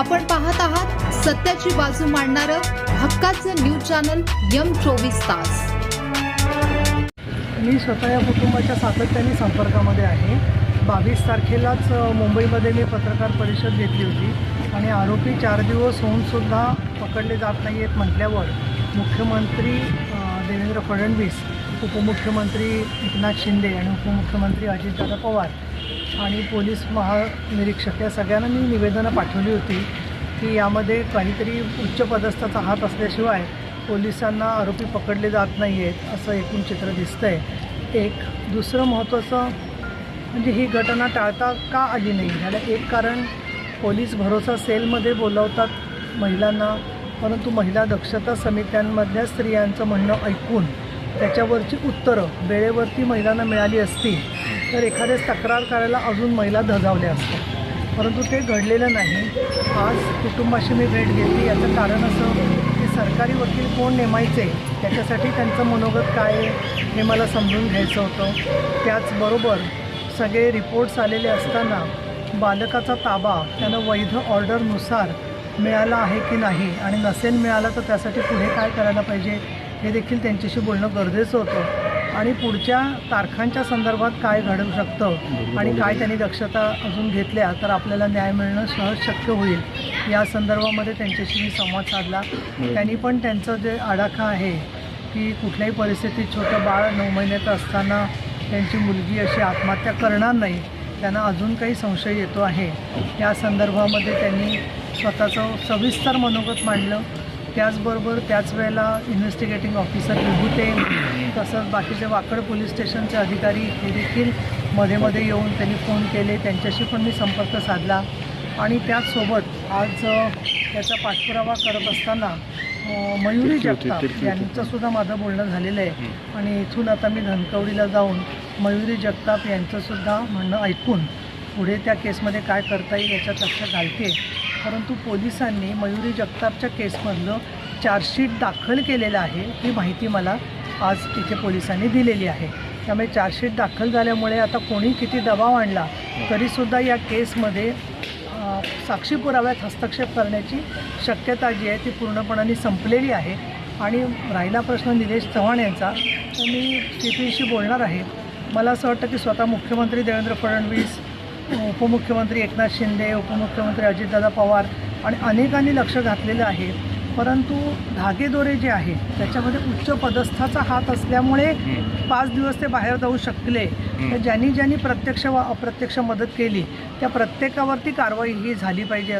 आपण पाहत आहात सत्याची बाजू मांडणारं हक्काचं न्यूज चॅनल यम चोवीस तास. मी स्वतः या कुटुंबाच्या सातत्याने संपर्कामध्ये आहे. बावीस तारखेलाच मुंबईमध्ये मी पत्रकार परिषद घेतली होती आणि आरोपी चार दिवस होऊनसुद्धा पकडले जात नाही आहेत म्हटल्यावर मुख्यमंत्री देवेंद्र फडणवीस उपमुख्यमंत्री एकनाथ शिंदे आणि उपमुख्यमंत्री अजितदादा पवार आणि पोलीस महानिरीक्षक या सगळ्यांना मी निवेदनं पाठवली होती की यामध्ये काहीतरी उच्च पदस्थाचा हात असल्याशिवाय पोलिसांना आरोपी पकडले जात नाही आहेत असं एकूण चित्र दिसतं आहे एक दुसरं महत्त्वाचं म्हणजे ही घटना टाळता का आली नाही? ह्याला एक कारण पोलीस भरोसा सेलमध्ये बोलावतात महिलांना परंतु महिला दक्षता समित्यांमधल्या स्त्रियांचं म्हणणं ऐकून त्याच्यावरची उत्तरं वेळेवरती महिलांना मिळाली असती तर एखाद्यास तक्रार करायला अजून महिला धजावल्या असतात. परंतु ते घडलेलं नाही. आज कुटुंबाशी मी भेट घेतली. याचं कारण असं की सरकारी वकील कोण नेमायचे? त्याच्यासाठी त्यांचं मनोगत काय आहे? हे मला समजून घ्यायचं होतं. त्याचबरोबर सगळे रिपोर्ट्स आलेले असताना बालकाचा ताबा त्यानं वैध ऑर्डरनुसार मिळाला आहे की नाही आणि नसेल मिळाला तर त्यासाठी पुढे काय करायला पाहिजे? हे देखील त्यांच्याशी बोलणं गरजेचं होतं. आणि पुढच्या तारखांच्या संदर्भात काय घडू शकतं आणि काय त्यांनी दक्षता अजून घेतल्या तर आपल्याला न्याय मिळणं सहज शक्य होईल. या संदर्भामध्ये त्यांच्याशी मी संवाद साधला. त्यांनी पण त्यांचं जे आडाखा आहे की कुठल्याही परिस्थितीत छोटं बाळ नऊ महिन्याचं असताना त्यांची मुलगी अशी आत्महत्या करणार नाही त्यांना अजून काही संशय येतो आहे. या संदर्भामध्ये त्यांनी स्वतःचं सविस्तर मनोगत मांडलं. त्याचबरोबर त्याच वेळेला इन्व्हेस्टिगेटिंग ऑफिसर विभूते तसंच बाकीचे वाकड पोलीस स्टेशनचे अधिकारी हे देखील मध्ये मध्ये येऊन त्यांनी फोन केले. त्यांच्याशी पण मी संपर्क साधला. आणि त्याचसोबत आज त्याचा पाठपुरावा करत असताना मयुरी जगताप यांचंसुद्धा माझं बोलणं झालेलं आहे. आणि इथून आता मी धनकवडीला जाऊन मयुरी जगताप यांचंसुद्धा म्हणणं ऐकून पुढे त्या केसमध्ये काय करता येईल याच्यात लक्ष घालते. परंतु पोलिसांनी मयुरी जगतापच्या केसमधलं चार्जशीट दाखल केलेलं आहे ही माहिती मला आज तिथे पोलिसांनी दिलेली आहे. त्यामुळे चार्जशीट दाखल झाल्यामुळे आता कोणी किती दबाव आणला तरीसुद्धा या केसमध्ये साक्षी पुराव्यात हस्तक्षेप करण्याची शक्यता जी आहे ती पूर्णपणाने संपलेली आहे. आणि राहिला प्रश्न निलेश चव्हाण यांचा तर मी सी पीशी बोलणार आहे. मला असं वाटतं की स्वतः मुख्यमंत्री देवेंद्र फडणवीस उपमुख्यमंत्री एकनाथ शिंदे उपमुख्यमंत्री अजितदादा पवार आणि अनेकांनी लक्ष घातलेलं आहे. परंतु धागेदोरे जे आहे त्याच्यामध्ये उच्च पदस्थाचा हात असल्यामुळे पाच दिवस ते बाहेर जाऊ शकले. तर ज्यांनी ज्यांनी प्रत्यक्ष व अप्रत्यक्ष मदत केली त्या प्रत्येकावरती कारवाई ही झाली पाहिजे.